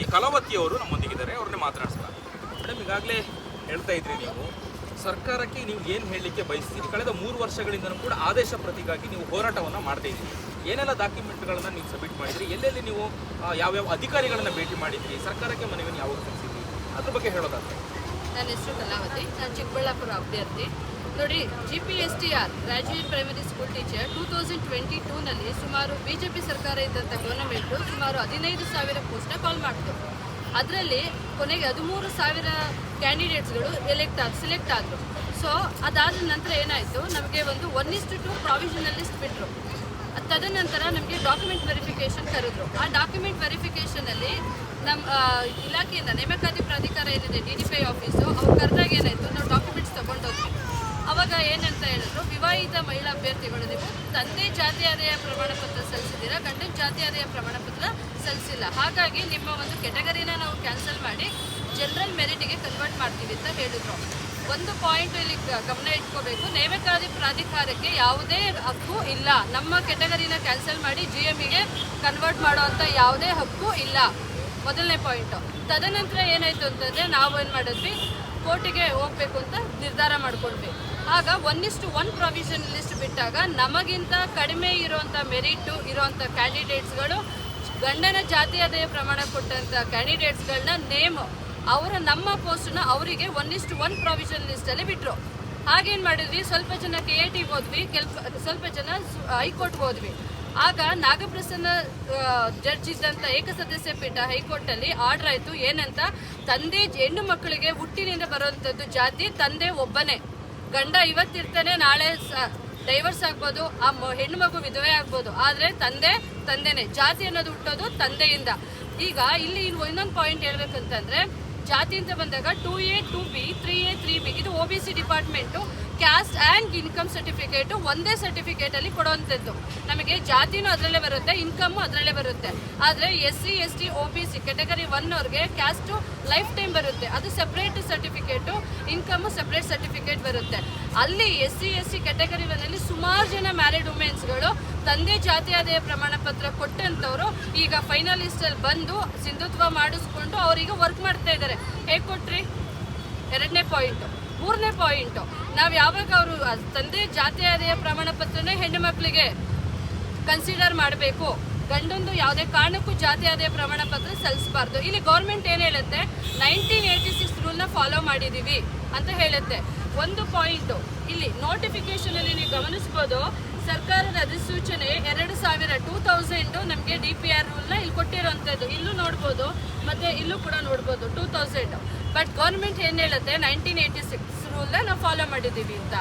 ಈ ಕಲಾವತಿ ಅವರು ನಮ್ಮೊಂದಿಗಿದ್ದಾರೆ ಅವ್ರನ್ನೇ ಮಾತನಾಡಿಸ್ತಾರೆ ಮೇಡಮ್ ಈಗಾಗಲೇ ಹೇಳ್ತಾ ಇದ್ರಿ ನೀವು, ಸರ್ಕಾರಕ್ಕೆ ನೀವು ಏನು ಹೇಳಲಿಕ್ಕೆ ಬಯಸ್ತೀರಿ? ಕಳೆದ ಮೂರು ವರ್ಷಗಳಿಂದಲೂ ಕೂಡ ಆದೇಶ ಪ್ರತಿಗಾಗಿ ನೀವು ಹೋರಾಟವನ್ನು ಮಾಡ್ತಾ ಇದ್ದೀರಿ. ಏನೆಲ್ಲ ಡಾಕ್ಯುಮೆಂಟ್ಗಳನ್ನು ನೀವು ಸಬ್ಮಿಟ್ ಮಾಡಿದ್ರಿ? ಎಲ್ಲೆಲ್ಲಿ ನೀವು ಯಾವ್ಯಾವ ಅಧಿಕಾರಿಗಳನ್ನು ಭೇಟಿ ಮಾಡಿದ್ರಿ? ಸರ್ಕಾರಕ್ಕೆ ಮನವಿಯನ್ನು ಯಾವಾಗ ಸಲ್ಲಿಸಿದ್ರಿ? ಅದ್ರ ಬಗ್ಗೆ ಹೇಳೋದಾದ್ರೆ. ನನ್ನ ಹೆಸರು ಕಲಾವತಿ, ನಾನು ಚಿಕ್ಕಬಳ್ಳಾಪುರ ಅಭ್ಯರ್ಥಿ. ನೋಡಿ G P S T R graduate primary school teacher two thousand twenty ಟೂನಲ್ಲಿ ಸುಮಾರು ಬಿ ಜೆ ಪಿ ಸರ್ಕಾರ ಇದ್ದಂಥ ಗೌರ್ಮೆಂಟು ಸುಮಾರು ಹದಿನೈದು ಸಾವಿರ ಪೋಸ್ಟ್ನ ಕಾಲ್ ಮಾಡಿತು ಅದರಲ್ಲಿ ಕೊನೆಗೆ ಹದಿಮೂರು ಸಾವಿರ ಕ್ಯಾಂಡಿಡೇಟ್ಸ್ಗಳು ಎಲೆಕ್ಟ್ ಆದ ಸೆಲೆಕ್ಟ್ ಆದರು. ಸೊ ಅದಾದ ನಂತರ ಏನಾಯಿತು? ನಮಗೆ ಒಂದು one is to two provisional list ಬಿಟ್ಟರು ತದನಂತರ ನಮಗೆ ಡಾಕ್ಯುಮೆಂಟ್ ವೆರಿಫಿಕೇಶನ್ ಕರೆದ್ರು. ಆ ಡಾಕ್ಯುಮೆಂಟ್ ವೆರಿಫಿಕೇಷನಲ್ಲಿ ನಮ್ಮ ಇಲಾಖೆಯಿಂದ ನೇಮಕಾತಿ ಪ್ರಾಧಿಕಾರ ಏನಿದೆ D D P I office ಅವ್ರು ಕರೆದಾಗ ಏನಾಯಿತು? ನಾವು ಡಾಕ್ಯುಮೆಂಟ್ಸ್ ತೊಗೊಂಡೋದ್ವಿ. ಅವಾಗ ಏನಂತ ಹೇಳಿದ್ರು, ವಿವಾಹಿತ ಮಹಿಳಾ ಅಭ್ಯರ್ಥಿಗಳು ನೀವು ತಂದೆ ಜಾತಿ ಆದಾಯ ಪ್ರಮಾಣ ಪತ್ರ ಸಲ್ಲಿಸಿದ್ದೀರಾ, ಗಂಡನ ಜಾತಿ ಆದಾಯ ಪ್ರಮಾಣ ಪತ್ರ ಸಲ್ಲಿಸಿಲ್ಲ. ಹಾಗಾಗಿ ನಿಮ್ಮ ಒಂದು ಕೆಟಗರಿನ ನಾವು ಕ್ಯಾನ್ಸಲ್ ಮಾಡಿ ಜನರಲ್ ಮೆರಿಟಿಗೆ ಕನ್ವರ್ಟ್ ಮಾಡ್ತೀವಿ ಅಂತ ಹೇಳಿದ್ರು. ಒಂದು ಪಾಯಿಂಟ್ ಇಲ್ಲಿ ಗಮನ ಇಟ್ಕೋಬೇಕು. ನೇಮಕಾತಿ ಪ್ರಾಧಿಕಾರಕ್ಕೆ ಯಾವುದೇ ಹಕ್ಕು ಇಲ್ಲ. ನಮ್ಮ ಕೆಟಗರಿನ ಕ್ಯಾನ್ಸಲ್ ಮಾಡಿ ಜಿ ಎಮ್ಗೆ ಕನ್ವರ್ಟ್ ಮಾಡುವಂಥ ಯಾವುದೇ ಹಕ್ಕು ಇಲ್ಲ. ಮೊದಲನೇ ಪಾಯಿಂಟು ತದನಂತರ ಏನಾಯಿತು ಅಂತಂದರೆ ನಾವು ಏನು ಮಾಡಿದ್ವಿ? ಕೋರ್ಟಿಗೆ ಹೋಗ್ಬೇಕು ಅಂತ ನಿರ್ಧಾರ ಮಾಡ್ಕೊಂಡ್ವಿ. ಆಗ ಒನ್ ಒನ್ ಪ್ರೊವಿಷನ್ ಲಿಸ್ಟ್ ಬಿಟ್ಟಾಗ ನಮಗಿಂತ ಕಡಿಮೆ ಇರುವಂಥ ಮೆರಿಟು ಇರುವಂಥ ಕ್ಯಾಂಡಿಡೇಟ್ಸ್ಗಳು ಗಂಡನ ಜಾತಿ ಆದಾಯ ಪ್ರಮಾಣ ಕೊಟ್ಟಂಥ ಕ್ಯಾಂಡಿಡೇಟ್ಸ್ಗಳನ್ನ ನೇಮ್ ಅವರ ನಮ್ಮ ಪೋಸ್ಟ್ನ ಅವರಿಗೆ ಒನ್ ಒನ್ ಪ್ರೊವಿಷನ್ ಲಿಸ್ಟಲ್ಲಿ ಬಿಟ್ಟರು ಹಾಗೇನು ಮಾಡಿದ್ವಿ? ಸ್ವಲ್ಪ ಜನ ಕೆ ಎ ಟಿಗೆ ಹೋದ್ವಿ, ಕೆಲ್ಪ, ಸ್ವಲ್ಪ ಜನ ಹೈಕೋರ್ಟ್ಗೆ ಹೋದ್ವಿ. ಆಗ ನಾಗಪ್ರಸನ್ನ ಜಡ್ಜ್ ಇದ್ದಂಥ ಏಕಸದಸ್ಯ ಪೀಠ ಹೈಕೋರ್ಟಲ್ಲಿ ಆರ್ಡರ್ ಆಯಿತು. ಏನಂತ? ತಂದೆ, ಹೆಣ್ಣು ಮಕ್ಕಳಿಗೆ ಹುಟ್ಟಿನಿಂದ ಬರುವಂಥದ್ದು ಜಾತಿ, ತಂದೆ ಒಬ್ಬನೇ. ಗಂಡ ಇವತ್ತಿರ್ತಾನೆ, ನಾಳೆ ಡೈವರ್ಸ್ ಆಗ್ಬೋದು, ಆ ಹೆಣ್ಣು ಮಗು ವಿಧವೆ ಆಗ್ಬೋದು. ಆದರೆ ತಂದೆ, ತಂದೆನೇ. ಜಾತಿ ಅನ್ನೋದು ಹುಟ್ಟೋದು ತಂದೆಯಿಂದ. ಈಗ ಇಲ್ಲಿ ಇನ್ನೊಂದು ಪಾಯಿಂಟ್ ಹೇಳ್ಬೇಕಂತಂದ್ರೆ, ಜಾತಿ ಅಂತ ಬಂದಾಗ two A two B three A three B ಇದು O B C department caste and income certificate ಒಂದೇ ಸರ್ಟಿಫಿಕೇಟಲ್ಲಿ ಕೊಡುವಂಥದ್ದು. ನಮಗೆ ಜಾತಿನೂ ಅದರಲ್ಲೇ ಬರುತ್ತೆ ಇನ್ಕಮ್ಮು ಅದರಲ್ಲೇ ಬರುತ್ತೆ. ಆದರೆ S C S T O B C category one ಅವ್ರಿಗೆ ಕ್ಯಾಸ್ಟು ಲೈಫ್ ಟೈಮ್ ಬರುತ್ತೆ. ಅದು separate certificate income separate certificate ಬರುತ್ತೆ. ಅಲ್ಲಿ S C S C category ಒನ್ನಲ್ಲಿ ಸುಮಾರು ಜನ ಮ್ಯಾರಿಡ್ ವುಮೆನ್ಸ್ಗಳು ತಂದೆ ಜಾತಿ ಆದಾಯ ಪ್ರಮಾಣ ಪತ್ರ ಕೊಟ್ಟಂಥವ್ರು ಈಗ ಫೈನಲಿಸ್ಟಲ್ಲಿ ಬಂದು ಸಿಂಧುತ್ವ ಮಾಡಿಸ್ಕೊಂಡು ಅವರಿಗೆ ವರ್ಕ್ ಮಾಡ್ತಾ ಇದ್ದಾರೆ. ಹೇಗೆ ಕೊಟ್ರಿ? ಎರಡನೇ ಪಾಯಿಂಟು ಮೂರನೇ ಪಾಯಿಂಟು ನಾವು ಯಾವಾಗ ಅವರು ತಂದೆ ಜಾತಿ ಆದಾಯ ಪ್ರಮಾಣ ಪತ್ರನೇ ಹೆಣ್ಣು ಮಕ್ಕಳಿಗೆ ಕನ್ಸಿಡರ್ ಮಾಡಬೇಕು. ಗಂಡೊಂದು ಯಾವುದೇ ಕಾರಣಕ್ಕೂ ಜಾತಿ ಆದಾಯ ಪ್ರಮಾಣ ಪತ್ರ ಸಲ್ಲಿಸಬಾರ್ದು. ಇಲ್ಲಿ ಗೌರ್ಮೆಂಟ್ ಏನು ಹೇಳುತ್ತೆ? ನೈನ್ಟೀನ್ ಏಯ್ಟಿ ಸಿಕ್ಸ್ ರೂಲ್ನ ಫಾಲೋ ಮಾಡಿದ್ದೀವಿ ಅಂತ ಹೇಳುತ್ತೆ. ಒಂದು ಪಾಯಿಂಟು ಇಲ್ಲಿ ನೋಟಿಫಿಕೇಶನಲ್ಲಿ ನೀವು ಗಮನಿಸ್ಬೋದು, ಸರ್ಕಾರದ ಅಧಿಸೂಚನೆ ಎರಡು ಸಾವಿರ ಟೂ ತೌಸಂಡ್ ನಮಗೆ ಡಿ ಪಿ ಆರ್ ರೂಲ್ನ ಇಲ್ಲಿ ಕೊಟ್ಟಿರೋಂಥದ್ದು ಇಲ್ಲೂ ನೋಡ್ಬೋದು, ಮತ್ತೆ ಇಲ್ಲೂ ಕೂಡ ನೋಡ್ಬೋದು ಟೂ ತೌಸಂಡ್ ಬಟ್ ಗೌರ್ಮೆಂಟ್ ಏನು ಹೇಳುತ್ತೆ? ನೈನ್ಟೀನ್ ಏಯ್ಟಿ ಸಿಕ್ಸ್ ರೂಲ್ನ ನಾವು ಫಾಲೋ ಮಾಡಿದ್ದೀವಿ ಅಂತ.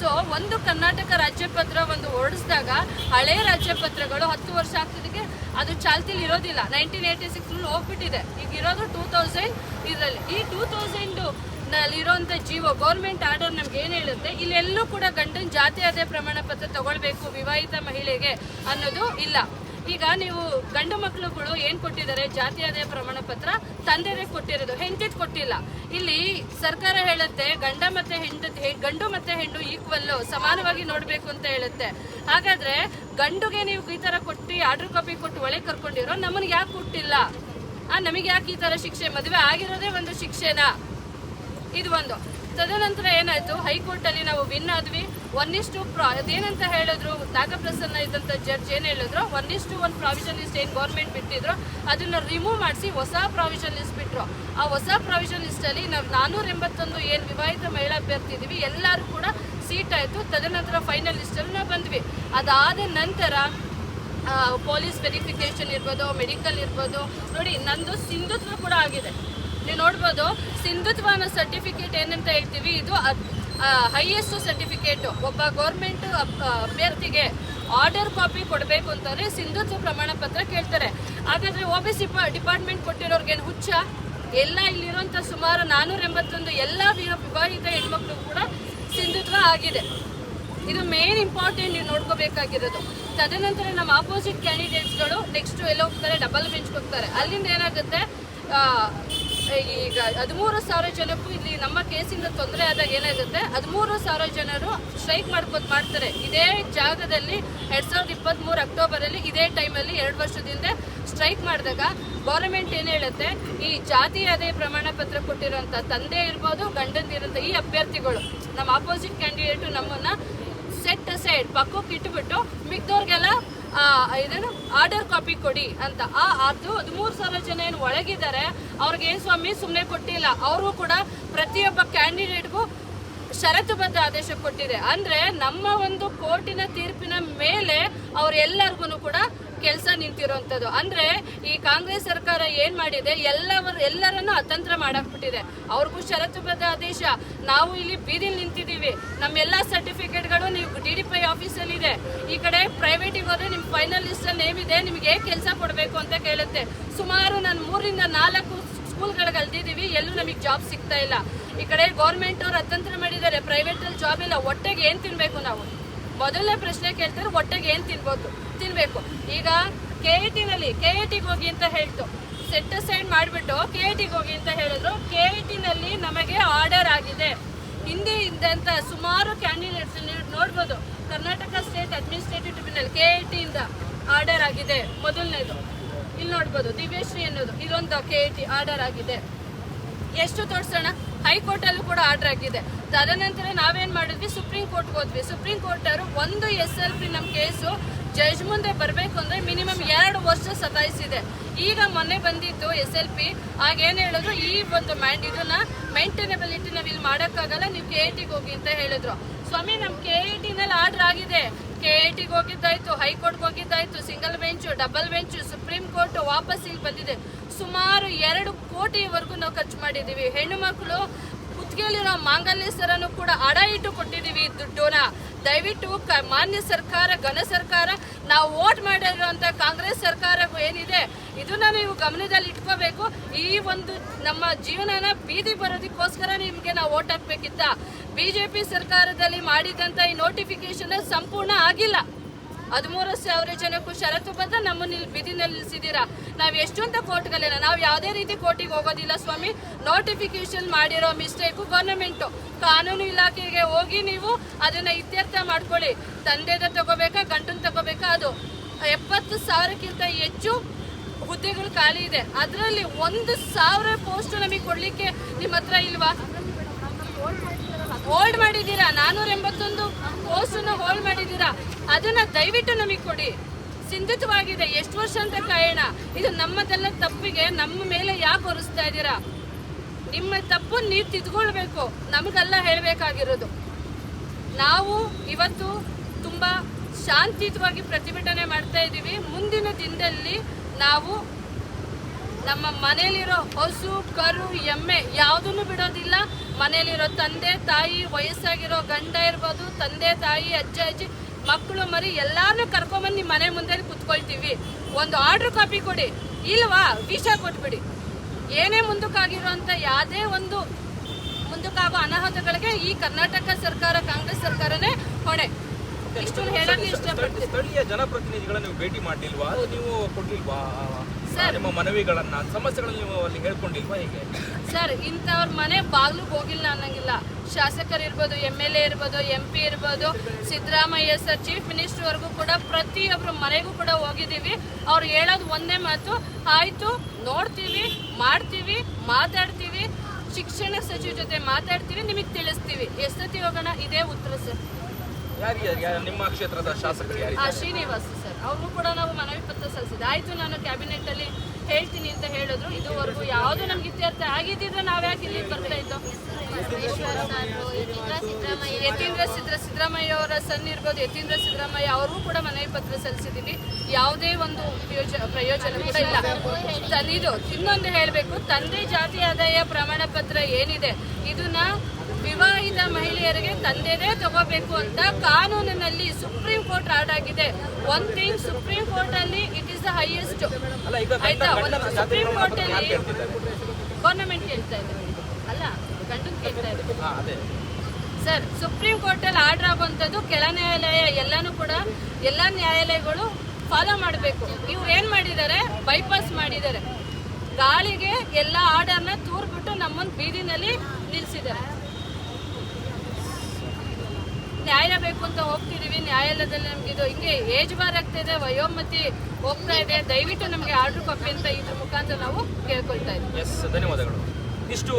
ಸೊ ಒಂದು ಕರ್ನಾಟಕ ರಾಜ್ಯಪತ್ರ ಒಂದು ಹೊರಡಿಸಿದಾಗ ಹಳೆಯ ರಾಜ್ಯಪತ್ರಗಳು ಹತ್ತು ವರ್ಷ ಆಗ್ತಿದ್ದಕ್ಕೆ ಅದು ಚಾಲ್ತಿಲಿ ಇರೋದಿಲ್ಲ. ನೈನ್ಟೀನ್ ಏಯ್ಟಿ ಸಿಕ್ಸ್ ರೂಲ್ ಹೋಗ್ಬಿಟ್ಟಿದೆ. ಈಗ ಇರೋದು ಟೂ ತೌಸಂಡ್ ಇದರಲ್ಲಿ. ಈ ಟೂ ತೌಸಂಡು ಇರೋಂಥ ಜೀವ ಗೌರ್ಮೆಂಟ್ ಆರ್ಡರ್ ನಮ್ಗೆ ಏನು ಹೇಳುತ್ತೆ? ಇಲ್ಲೆಲ್ಲೂ ಕೂಡ ಗಂಡನ ಜಾತಿ ಅದೇ ಪ್ರಮಾಣ ಪತ್ರ ತಗೊಳ್ಬೇಕು ವಿವಾಹಿತ ಮಹಿಳೆಗೆ ಅನ್ನೋದು ಇಲ್ಲ. ಈಗ ನೀವು ಗಂಡು ಮಕ್ಕಳುಗಳು ಏನು ಕೊಟ್ಟಿದ್ದಾರೆ? ಜಾತಿ ಆದಾಯ ಪ್ರಮಾಣ ಪತ್ರ ತಂದೆದೇ ಕೊಟ್ಟಿರೋದು. ಹೆಂಡತಿದ್ ಕೊಟ್ಟಿಲ್ಲ. ಇಲ್ಲಿ ಸರ್ಕಾರ ಹೇಳುತ್ತೆ, ಗಂಡ ಮತ್ತೆ ಹೆಂಡತಿ ಗಂಡು ಮತ್ತೆ ಹೆಣ್ಣು ಈಕ್ವಲ್ ಸಮಾನವಾಗಿ ನೋಡಬೇಕು ಅಂತ ಹೇಳುತ್ತೆ. ಹಾಗಾದ್ರೆ ಗಂಡುಗೆ ನೀವು ಈ ತರ ಕೊಟ್ಟು ಆರ್ಡರ್ ಕಾಪಿ ಕೊಟ್ಟು ಒಳಗೆ ಕರ್ಕೊಂಡಿರೋ ನಮ್ಮನ್ ಯಾಕೆ ಕೊಟ್ಟಿಲ್ಲ? ಆ, ನಮಗೆ ಯಾಕೆ ಈ ತರ ಶಿಕ್ಷೆ? ಮದುವೆ ಆಗಿರೋದೇ ಒಂದು ಶಿಕ್ಷೆನಾ? ಇದು ಒಂದು. ತದನಂತರ ಏನಾಯ್ತು? ಹೈಕೋರ್ಟ್ ಅಲ್ಲಿ ನಾವು ವಿನ್ ಆದ್ವಿ. ಒನ್ ಇಷ್ಟು ಪ್ರಾ ಅದೇನಂತ ಹೇಳಿದ್ರು, ನಾಗಪ್ರಸನ್ನ ಇದ್ದಂಥ ಜಡ್ಜ್ ಏನು ಹೇಳಿದ್ರು ಒನ್ ಒಂದು ಪ್ರಾವಿಷನ್ ಲಿಸ್ಟ್ ಏನು ಗೌರ್ಮೆಂಟ್ ಬಿಟ್ಟಿದ್ರು, ಅದನ್ನು ರಿಮೂವ್ ಮಾಡಿಸಿ ಹೊಸ ಪ್ರಾವಿಷನ್ ಲಿಸ್ಟ್ ಬಿಟ್ಟರು ಆ ಹೊಸ ಪ್ರಾವಿಷನ್ ಲಿಸ್ಟಲ್ಲಿ ನಾವು ನಾನ್ನೂರ ಎಂಬತ್ತೊಂದು ಏನು ವಿವಾಹಿತ ಮಹಿಳಾ ಅಭ್ಯರ್ಥಿ ಇದೀವಿ ಎಲ್ಲರೂ ಕೂಡ ಸೀಟ್ ಆಯಿತು. ತದನಂತರ ಫೈನಲ್ ಲಿಸ್ಟಲ್ಲಿ ನಾವು ಬಂದ್ವಿ. ಅದಾದ ನಂತರ ಪೊಲೀಸ್ ವೆರಿಫಿಕೇಷನ್ ಇರ್ಬೋದು ಮೆಡಿಕಲ್ ಇರ್ಬೋದು, ನೋಡಿ ನಂದು ಸಿಂಧುತ್ವ ಕೂಡ ಆಗಿದೆ. ನೀವು ನೋಡ್ಬೋದು ಸಿಂಧುತ್ವ ಅನ್ನೋ ಸರ್ಟಿಫಿಕೇಟ್ ಏನಂತ ಹೇಳ್ತೀವಿ, ಇದು ಹೈಯೆಸ್ಟ್ ಸರ್ಟಿಫಿಕೇಟು ಒಬ್ಬ ಗೌರ್ಮೆಂಟ್ ಅಭ್ಯರ್ಥಿಗೆ ಆರ್ಡರ್ ಕಾಪಿ ಕೊಡಬೇಕು ಅಂತಂದ್ರೆ ಸಿಂಧುತ್ವ ಪ್ರಮಾಣ ಪತ್ರ ಕೇಳ್ತಾರೆ. ಹಾಗಾದ್ರೆ ಒ ಬಿ ಸಿ ಡಿಪಾರ್ಟ್ಮೆಂಟ್ ಕೊಟ್ಟಿರೋರ್ಗೇನು ಹುಚ್ಚ? ಎಲ್ಲ ಇಲ್ಲಿರುವಂಥ ಸುಮಾರು ನಾನ್ನೂರ ಎಂಬತ್ತೊಂದು ಎಲ್ಲ ವಿವಾಹಿತ ಹೆಣ್ಮಕ್ಳು ಕೂಡ ಸಿಂಧುತ್ವ ಆಗಿದೆ. ಇದು ಮೇನ್ ಇಂಪಾರ್ಟೆಂಟ್ ನೀವು ನೋಡ್ಕೋಬೇಕಾಗಿರೋದು. ತದನಂತರ ನಮ್ಮ ಆಪೋಸಿಟ್ ಕ್ಯಾಂಡಿಡೇಟ್ಸ್ಗಳು ನೆಕ್ಸ್ಟ್ ಎಲ್ಲ ಹೋಗ್ತಾರೆ ಡಬಲ್ ಬೆಂಚ್ಗೆ ಹೋಗ್ತಾರೆ ಅಲ್ಲಿಂದ ಏನಾಗುತ್ತೆ? ಈಗ ಹದಿಮೂರು ಸಾವಿರ ಜನಕ್ಕೂ ಇಲ್ಲಿ ನಮ್ಮ ಕೇಸಿಂದ ತೊಂದರೆ ಆದಾಗ ಏನಾಗುತ್ತೆ? ಹದಿಮೂರು ಸಾವಿರ ಜನರು ಸ್ಟ್ರೈಕ್ ಮಾಡ್ಬೋದು ಮಾಡ್ತಾರೆ. ಇದೇ ಜಾಗದಲ್ಲಿ ಎರಡ್ ಸಾವಿರದ ಇಪ್ಪತ್ತ್ಮೂರು ಅಕ್ಟೋಬರಲ್ಲಿ ಇದೇ ಟೈಮಲ್ಲಿ ಎರಡು ವರ್ಷದಿಂದ ಸ್ಟ್ರೈಕ್ ಮಾಡಿದಾಗ ಗೌರ್ಮೆಂಟ್ ಏನು ಹೇಳುತ್ತೆ? ಈ ಜಾತಿ ಅದೇ ಪ್ರಮಾಣ ಪತ್ರ ಕೊಟ್ಟಿರೋಂಥ ತಂದೆ ಇರ್ಬೋದು ಗಂಡಂದಿರೋಂಥ ಈ ಅಭ್ಯರ್ಥಿಗಳು, ನಮ್ಮ ಆಪೋಸಿಟ್ ಕ್ಯಾಂಡಿಡೇಟು ನಮ್ಮನ್ನ ಸೆಟ್ ಸೈಡ್ ಪಕ್ಕಕ್ಕೆ ಇಟ್ಬಿಟ್ಟು ಮಿಕ್ದವ್ರಿಗೆಲ್ಲ ಇದೇನು ಆರ್ಡರ್ ಕಾಪಿ ಕೊಡಿ ಅಂತ. ಆ, ಅದು ಹದಿಮೂರು ಸಾವಿರ ಜನ ಏನು ಒಳಗಿದ್ದಾರೆ, ಅವ್ರಿಗೆ ಏನು ಸ್ವಾಮಿ ಸುಮ್ಮನೆ ಕೊಟ್ಟಿಲ್ಲ. ಅವ್ರಿಗೂ ಕೂಡ ಪ್ರತಿಯೊಬ್ಬ ಕ್ಯಾಂಡಿಡೇಟ್ಗೂ ಷರತ್ತುಬದ್ಧ ಆದೇಶ ಕೊಟ್ಟಿದೆ. ಅಂದ್ರೆ ನಮ್ಮ ಒಂದು ಕೋರ್ಟಿನ ತೀರ್ಪಿನ ಮೇಲೆ ಅವ್ರೆಲ್ಲರಿಗೂ ಕೂಡ ಕೆಲಸ ನಿಂತಿರುವಂತದ್ದು ಅಂದ್ರೆ ಈ ಕಾಂಗ್ರೆಸ್ ಸರ್ಕಾರ ಏನ್ ಮಾಡಿದೆ, ಎಲ್ಲವರು, ಎಲ್ಲರನ್ನು ಅತಂತ್ರ ಮಾಡಾಕ್ಬಿಟ್ಟಿದೆ. ಅವ್ರಿಗೂ ಷರತ್ತುಬದ್ಧ ಆದೇಶ. ನಾವು ಇಲ್ಲಿ ಬೀದಿಲಿ ನಿಂತಿದ್ದೀವಿ. ನಮ್ಮ ಎಲ್ಲಾ ಸರ್ಟಿಫಿಕೇಟ್ಗಳು ನೀವು ಡಿ ಡಿ ಪೈ ಆಫೀಸಲ್ಲಿ ಇದೆ ಈ ಕಡೆ ಪ್ರೈವೇಟಿಗೆ ಹೋದ್ರೆ ನಿಮ್ ಫೈನಲ್ ಲಿಸ್ಟ್ ನೇಮ್ ಇದೆ, ನಿಮ್ಗೆ ಕೆಲಸ ಕೊಡಬೇಕು ಅಂತ ಕೇಳುತ್ತೆ. ಸುಮಾರು ನಾನು ಮೂರಿಂದ ನಾಲ್ಕು ಸ್ಕೂಲ್ಗಳಿಗೆ ಅಲ್ದಿದ್ದೀವಿ ಎಲ್ಲೂ ನಮಗೆ ಜಾಬ್ ಸಿಗ್ತಾ ಇಲ್ಲ. ಈ ಕಡೆ ಗೌರ್ಮೆಂಟ್ ಅವ್ರು ಅತಂತ್ರ ಮಾಡಿದ್ದಾರೆ. ಪ್ರೈವೇಟ್ ಅಲ್ಲಿ ಜಾಬ್ ಇಲ್ಲ. ಹೊಟ್ಟೆಗೆ ಏನು ತಿನ್ಬೇಕು ನಾವು? ಮೊದಲನೇ ಪ್ರಶ್ನೆ ಕೇಳ್ತಾರೆ, ಹೊಟ್ಟೆಗೆ ಏನು ತಿನ್ಬೋದು? ತಿನ್ಬೇಕು. ಈಗ ಕೆ ಐ ಟಿನಲ್ಲಿ ಕೆ ಐ ಟಿಗೆ ಹೋಗಿ ಅಂತ ಹೇಳ್ತು. ಸೆಟ್ ಸೈಡ್ ಮಾಡಿಬಿಟ್ಟು ಕೆ ಐ ಟಿಗೆ ಹೋಗಿ ಅಂತ ಹೇಳಿದ್ರು. ಕೆ ಐ ಟಿನಲ್ಲಿ ನಮಗೆ ಆರ್ಡರ್ ಆಗಿದೆ. ಹಿಂದೆ ಇದ್ದಂತ ಸುಮಾರು ಕ್ಯಾಂಡಿಡೇಟ್ಸ್ ನೋಡ್ಬೋದು. Karnataka state administrative tribunal K I ಟಿಯಿಂದ order ಆಗಿದೆ. ಮೊದಲನೇದು. ಇಲ್ಲಿ ನೋಡ್ಬೋದು, ದಿವ್ಯಶ್ರೀ ಅನ್ನೋದು ಇದೊಂದು ಕೆ ಐ ಟಿ ಆರ್ಡರ್ ಆಗಿದೆ. ಎಷ್ಟು ತೋರಿಸೋಣ? ಹೈಕೋರ್ಟ್ ಅಲ್ಲೂ ಕೂಡ ಆರ್ಡರ್ ಆಗಿದೆ. ತದನಂತರ ನಾವೇನ್ ಮಾಡಿದ್ವಿ? ಸುಪ್ರೀಂ ಕೋರ್ಟ್ ಹೋದ್ವಿ. ಸುಪ್ರೀಂ ಕೋರ್ಟ್ ಅವರು ಒಂದು ಎಸ್ ಎಲ್ ಪಿ ನಮ್ಮ ಕೇಸು ಜಡ್ಜ್ ಮುಂದೆ ಬರಬೇಕು ಅಂದ್ರೆ ಮಿನಿಮಮ್ ಎರಡು ವರ್ಷ ಸತಾಯಿಸಿದೆ. ಈಗ ಮೊನ್ನೆ ಬಂದಿತ್ತು ಎಸ್ ಎಲ್ ಪಿ ಆಗ ಏನ್ ಹೇಳಿದ್ರು? ಈ ಒಂದು ಮ್ಯಾಂಡ್ ಇದನ್ನ ಮೈಂಟೈನಬಿಲಿಟಿ ನಾವು ಇಲ್ಲಿ ಮಾಡೋಕ್ಕಾಗಲ್ಲ, ನೀವು ಕೆ ಐ ಟಿಗೆ ಹೋಗಿ ಅಂತ ಹೇಳಿದ್ರು. ಸ್ವಾಮಿ ನಮ್ಮ ಕೆ ಐ ಟಿನಲ್ಲಿ ಆರ್ಡರ್ ಆಗಿದೆ. ಟಿಗೆ ಹೋಗಿದ್ದಾಯ್ತು, ಹೈಕೋರ್ಟ್ಗೆ ಹೋಗಿದ್ದಾಯ್ತು, single bench, double bench, supreme court ವಾಪಸ್ ಇಲ್ಲಿ ಬಂದಿದೆ. ಸುಮಾರು ಎರಡು ಕೋಟಿವರೆಗೂ ನಾವು ಖರ್ಚು ಮಾಡಿದ್ದೀವಿ. ಹೆಣ್ಣು ಮಕ್ಕಳು ಕುತ್ತಿಗೆಯಲ್ಲಿರೋ ಮಾಂಗಲ್ಯ ಸರನ್ನು ಕೂಡ ಅಡ ಇಟ್ಟು ಕೊಟ್ಟಿದ್ದೀವಿ ದುಡ್ಡನ್ನ. ದಯವಿಟ್ಟು ಮಾನ್ಯ ಸರ್ಕಾರ, ಘನ ಸರ್ಕಾರ, ನಾವು ವೋಟ್ ಮಾಡಿರುವಂಥ ಕಾಂಗ್ರೆಸ್ ಸರ್ಕಾರ ಏನಿದೆ, ಇದನ್ನ ನೀವು ಗಮನದಲ್ಲಿ ಇಟ್ಕೋಬೇಕು. ಈ ಒಂದು ನಮ್ಮ ಜೀವನನ ಬೀದಿ ಬರೋದಕ್ಕೋಸ್ಕರ ನಿಮಗೆ ನಾವು ವೋಟ್ ಹಾಕ್ಬೇಕಿತ್ತ. ಬಿಜೆಪಿ ಸರ್ಕಾರದಲ್ಲಿ ಮಾಡಿದಂತ ಈ ನೋಟಿಫಿಕೇಶನ್ ಸಂಪೂರ್ಣ ಆಗಿಲ್ಲ. ಹದಿಮೂರು ಸಾವಿರ ಜನಕ್ಕೂ ಷರತ್ತು ಬಂದ ಇಲ್ಲಿ ಬೀದಿನಲ್ಲಿ ನಿಲ್ಲಿಸಿದ್ದೀರಾ? ನಾವು ಎಷ್ಟೊಂದು ಕೋರ್ಟ್ಗಳಿಲ್ಲ ನಾವು ಯಾವುದೇ ರೀತಿ ಕೋರ್ಟಿಗೆ ಹೋಗೋದಿಲ್ಲ ಸ್ವಾಮಿ. ನೋಟಿಫಿಕೇಶನ್ ಮಾಡಿರೋ ಮಿಸ್ಟೇಕು ಗವರ್ನಮೆಂಟು ಕಾನೂನು ಇಲಾಖೆಗೆ ಹೋಗಿ ನೀವು ಅದನ್ನ ಇತ್ಯರ್ಥ ಮಾಡ್ಕೊಳ್ಳಿ. ತಂದೆದ ತಗೋಬೇಕಾ ಗಂಟನ್ ತಗೋಬೇಕಾ, ಅದು. ಎಪ್ಪತ್ತು ಸಾವಿರಕ್ಕಿಂತ ಹೆಚ್ಚು ಹುದ್ದೆಗಳು ಖಾಲಿ ಇದೆ. ಅದರಲ್ಲಿ ಒಂದು ಸಾವಿರ ಪೋಸ್ಟ್ ನಮಗೆ ಕೊಡ್ಲಿಕ್ಕೆ ನಿಮ್ಮ ಹತ್ರ ಇಲ್ವಾ? ಹೋಲ್ಡ್ ಮಾಡಿದ್ದೀರಾ? ನಾನೂರ ಎಂಬತ್ತೊಂದು ಕೋಸನ್ನು ಹೋಲ್ಡ್ ಮಾಡಿದ್ದೀರಾ? ಅದನ್ನ ದಯವಿಟ್ಟು ನಮಗೆ ಕೊಡಿ. ಸಿಂಧಿತವಾಗಿದೆ. ಎಷ್ಟು ವರ್ಷ ಅಂತ ಕಾಯೋಣ ಇದು ನಮ್ಮದೆಲ್ಲ ತಪ್ಪಿಗೆ ನಮ್ಮ ಮೇಲೆ ಯಾಕೆ ಹೊರಿಸ್ತಾ ಇದ್ದೀರಾ? ನಿಮ್ಮ ತಪ್ಪು ನೀವು ತಿದ್ಕೊಳ್ಬೇಕು. ನಮಗೆಲ್ಲ ಹೇಳಬೇಕಾಗಿರೋದು. ನಾವು ಇವತ್ತು ತುಂಬ ಶಾಂತಿಯುತವಾಗಿ ಪ್ರತಿಭಟನೆ ಮಾಡ್ತಾ ಇದ್ದೀವಿ. ಮುಂದಿನ ದಿನದಲ್ಲಿ ನಾವು ನಮ್ಮ ಮನೆಯಲ್ಲಿರೋ ಹಸು ಕರು ಎಮ್ಮೆ ಯಾವುದನ್ನು ಬಿಡೋದಿಲ್ಲ. ಮನೆಯಲ್ಲಿರೋ ತಂದೆ ತಾಯಿ ವಯಸ್ಸಾಗಿರೋ ಗಂಡ ಇರ್ಬೋದು ತಂದೆ ತಾಯಿ ಅಜ್ಜ ಅಜ್ಜಿ ಮಕ್ಕಳು ಮರಿ ಎಲ್ಲಾರನ್ನೂ ಕರ್ಕೊಂಬಂದು ನಿಮ್ಮ ಮನೆ ಮುಂದೆ ಕುತ್ಕೊಳ್ತೀವಿ. ಒಂದು ಆರ್ಡರ್ ಕಾಪಿ ಕೊಡಿ. ಇಲ್ವಾ? ವಿಷ ಕೊಟ್ಬಿಡಿ. ಏನೇ ಮುಂದಕ್ಕಾಗಿರುವಂತ ಯಾವುದೇ ಒಂದು ಮುಂದಕ್ಕಾಗೋ ಅನಾಹುತಗಳಿಗೆ ಈ ಕರ್ನಾಟಕ ಸರ್ಕಾರ ಕಾಂಗ್ರೆಸ್ ಸರ್ಕಾರನೇ ಹೊಣೆ. ಇಷ್ಟನ್ನು ಹೇಳಕ್ಕೆ ಇಷ್ಟಪಡ್ತೀನಿ. ಸ್ಥಳೀಯ ಜನಪ್ರತಿನಿಧಿಗಳನ್ನು ನೀವು ಭೇಟಿ ಮಾಡಲಿಲ್ವಾ? ನೀವು ಕೊಡ್ಲಿಲ್ವಾ. ನಿಮ್ಮ ಮನವಿಗಳನ್ನ ಸಮಸ್ಯೆಗಳನ್ನ ನೀವು ಅಲ್ಲಿ ಹೇಳ್ಕೊಂಡಿಲ್ವಾ ಹೇಗೆ? ಸರ್ ಇಂಥವ್ರ ಮನೆ ಬಾಗ್ಲಿಗೆ ಹೋಗಿಲ್ಲ ಅನ್ನಂಗಿಲ್ಲ. ಶಾಸಕರು ಇರ್ಬೋದು ಎಂ ಎಲ್ ಎ ಇರ್ಬೋದು ಎಂ ಪಿ ಇರ್ಬೋದು ಸಿದ್ದರಾಮಯ್ಯ ಸರ್ ಚೀಫ್ ಮಿನಿಸ್ಟರ್ ವರ್ಗೂ ಕೂಡ ಪ್ರತಿಯೊಬ್ಬರ ಮನೆಗೂ ಕೂಡ ಹೋಗಿದ್ದೀವಿ. ಅವ್ರು ಹೇಳೋದು ಒಂದೇ ಮಾತು ಆಯ್ತು ನೋಡ್ತೀವಿ ಮಾಡ್ತೀವಿ ಮಾತಾಡ್ತೀವಿ ಶಿಕ್ಷಣ ಸಚಿವ ಜೊತೆ ಮಾತಾಡ್ತೀವಿ ನಿಮಗೆ ತಿಳಿಸ್ತೀವಿ. ಎಷ್ಟೊತ್ತಿ ಹೋಗೋಣ? ಇದೇ ಉತ್ತರ ಸರ್ ನಿಮ್ಮ ಕ್ಷೇತ್ರದ ಶಾಸಕರು ಶ್ರೀನಿವಾಸ್ ಅವ್ರಿಗೂ ಕೂಡ ನಾವು ಮನವಿ ಪತ್ರ ಸಲ್ಲಿಸಿದೆ ಆಯ್ತು, ನಾನು ಕ್ಯಾಬಿನೆಟ್ ಅಲ್ಲಿ ಹೇಳ್ತೀನಿ ಅಂತ ಹೇಳಿದ್ರು. ಇದುವರೆಗೂ ಯಾವುದು ನಮ್ಗೆ ಇತ್ಯರ್ಥ ಆಗಿದ್ದಿದ್ರೆ ನಾವ್ಯಾಕೆ ಇಲ್ಲಿ ಬರ್ತಾ ಇದ್ದೋ? ಯತೀಂದ್ರ ಸಿದ್ರ ಸಿದ್ದರಾಮಯ್ಯ ಅವರ ಸಣ್ಣ ಇರ್ಬೋದು, ಯತೀಂದ್ರ ಸಿದ್ದರಾಮಯ್ಯ ಅವ್ರಿಗೂ ಕೂಡ ಮನವಿ ಪತ್ರ ಸಲ್ಲಿಸಿದ್ದೀವಿ. ಯಾವುದೇ ಒಂದು ಪ್ರಯೋಜನ ಪ್ರಯೋಜನ ಕೂಡ ಇಲ್ಲ. ಇದು ಇನ್ನೊಂದು ಹೇಳಬೇಕು. ತಂದೆ ಜಾತಿ ಆದಾಯ ಪ್ರಮಾಣ ಪತ್ರ ಏನಿದೆ, ಇದನ್ನ ವಿವಾಹಿತ ಮಹಿಳೆಯರಿಗೆ ತಂದೆನೇ ತಗೋಬೇಕು ಅಂತ ಕಾನೂನಿನಲ್ಲಿ ಸುಪ್ರೀಂ ಕೋರ್ಟ್ ಆರ್ಡ್ ಆಗಿದೆ. ಒನ್ ಥಿಂಗ್ ಸುಪ್ರೀಂ ಕೋರ್ಟ್ ಅಲ್ಲಿ ಇಟ್ ಇಸ್ ದ ಹೈಯೆಸ್ಟ್ ಆಯ್ತಾ? ಸುಪ್ರೀಂ ಕೋರ್ಟ್ ಅಲ್ಲಿ ಗವರ್ನಮೆಂಟ್ ಕೇಳ್ತಾ ಇದೆ. ಅಲ್ಲ ಗಂಡು ಕೇಳ್ತಾ ಇದೆ. ಸರ್ ಸುಪ್ರೀಂ ಕೋರ್ಟ್ ಅಲ್ಲಿ ಆರ್ಡರ್ ಆಗುವಂಥದ್ದು ಕೆಳ ನ್ಯಾಯಾಲಯ ಎಲ್ಲಾನು ಕೂಡ ಎಲ್ಲ ನ್ಯಾಯಾಲಯಗಳು ಫಾಲೋ ಮಾಡಬೇಕು. ಇವ್ರು ಏನ್ ಮಾಡಿದ್ದಾರೆ? ಬೈಪಾಸ್ ಮಾಡಿದ್ದಾರೆ. ಗಾಳಿಗೆ ಎಲ್ಲ ಆರ್ಡರ್ನ ತೂರ್ಬಿಟ್ಟು ನಮ್ಮನ್ನು ಬೀದಿನಲ್ಲಿ ನಿಲ್ಸಿದ್ದಾರೆ. ನ್ಯಾಯ ಬೇಕು ಅಂತ ಹೋಗ್ತಿದೀವಿ. ನ್ಯಾಯಾಲಯದಲ್ಲಿ ನಮ್ಗೆ ಇದು ಹಿಂಗೆ ಏಜ್ ಬಾರ್ ಆಗ್ತಾ ಇದೆ, ವಯೋಮತಿ ಹೋಗ್ತಾ ಇದೆ. ದಯವಿಟ್ಟು ನಮಗೆ ಆರ್ಡರ್ ಕಾಪಿ ಅಂತ ಇದ್ರ ಮುಖಾಂತರ ನಾವು ಕೇಳ್ಕೊಳ್ತಾ ಇದ್ದೀವಿ. ಧನ್ಯವಾದಗಳು. ಇಷ್ಟು